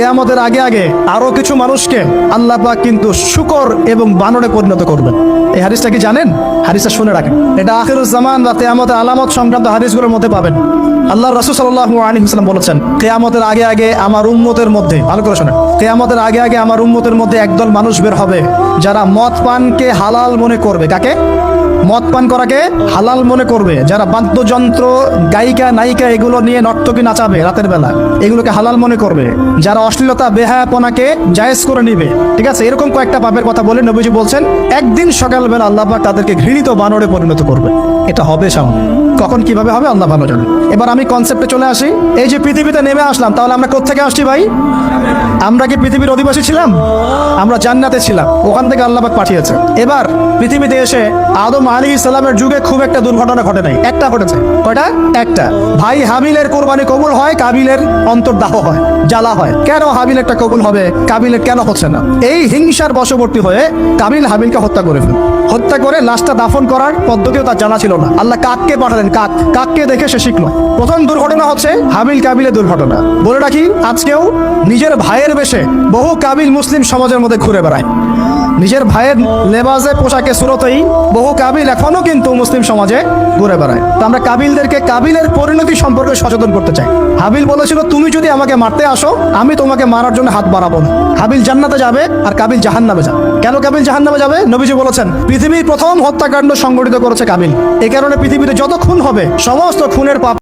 কেয়ামতের আগে আগে আরও কিছু মানুষকে আল্লাহ পাক কিন্তু শুকর এবং বানরে পরিণত করবেন। এই হাদিসটা কি জানেন? হাদিসটা শুনে রাখেন। এটা আখিরুজ জামান বা কেয়ামতের আলামত সংক্রান্ত হাদিসগুলোর মধ্যে পাবেন। আল্লাহ রাসূল সাল্লাল্লাহু আলাইহি ওয়াসাল্লাম বলেছেন, কেয়ামতের আগে আগে আমার উম্মতের মধ্যে ভালো করে শোনেন। কেয়ামতের আগে আগে আমার উম্মতের মধ্যে একদল মানুষ বের হবে, যারা মদ পানকে হালাল মনে করবে। কাকে? মদ পান করাকে হালাল মনে করবে। যারা বাদ্যযন্ত্র, গায়িকা, নায়িকা এগুলো নিয়ে নর্তকী নাচাবে রাতের বেলা, এগুলোকে হালাল মনে করবে। যারা অশ্লীলতা, বেহায়াপনাকে জায়েজ করে নিবে, ঠিক আছে? এরকম কয়েকটা পাপের কথা বলে নবীজি বলছেন, একদিন সকালবেলা আল্লাহ তাদেরকে ঘৃণিত বানরে পরিণত করবে। এটা হবে সামনে কখন কীভাবে হবে, আল্লাহ ভালো জানে। এবার আমি কনসেপ্টে চলে আসি। এই যে পৃথিবীতে নেমে আসলাম, তাহলে আমরা কোথেকে আসছি ভাই? আমরা কি পৃথিবীর অধিবাসী ছিলাম? আমরা জান্নাতে ছিলাম, ওখান থেকে আল্লাহ পাঠিয়েছে। এবার পৃথিবীতে এসে আদম আলী ইসলামের যুগে খুব একটা দুর্ঘটনা ঘটে নাই। একটা ঘটেছে। কয়টা? একটা। ভাই হাবিলের কোরবানি কবুল হয়, কাবিলের অন্তর্দাহ হয়, জ্বালা হয়। কেন হাবিল একটা কবুল হবে? কাবিলের কেন হচ্ছে না? এই হিংসার বশবর্তী হয়ে কাবিল হাবিলকে হত্যা করে ফেল হত্যা করে লাশটা দাফন করার পদ্ধতিও তার জানা ছিল না। আল্লাহ কাককে পাঠালেন কাক, কাককে দেখে সে শিখলো। প্রথম দুর্ঘটনা হচ্ছে হাবিল কাবিলের দুর্ঘটনা। বলে রাখি, আজকেও নিজের ভাইয়ের বেশে বহু কাবিল মুসলিম সমাজের মধ্যে ঘুরে বেড়ায়। নিজের ভাইয়ের লেবাসে পোশাকে সুরতেই বহু কাবিল এখনও কিন্তু মুসলিম সমাজে ঘুরে বেড়ায়। তো আমরা কাবিলদেরকে কাবিলের পরিণতি সম্পর্কে সচেতন করতে চাই। হাবিল বলেছিল, তুমি যদি আমাকে মারতে আসো, আমি তোমাকে মারার জন্য হাত বাড়াবো। হাবিল জান্নাতে যাবে আর কাবিল জাহান্নামে যাবে। কেন কাবিল জাহান্নামে যাবে? নবীজি বলেছেন, পৃথিবীর প্রথম হত্যাকাণ্ড সংগঠিত করেছে কাবিল। এ কারণে পৃথিবীতে যত খুন হবে, সমস্ত খুনের পাপ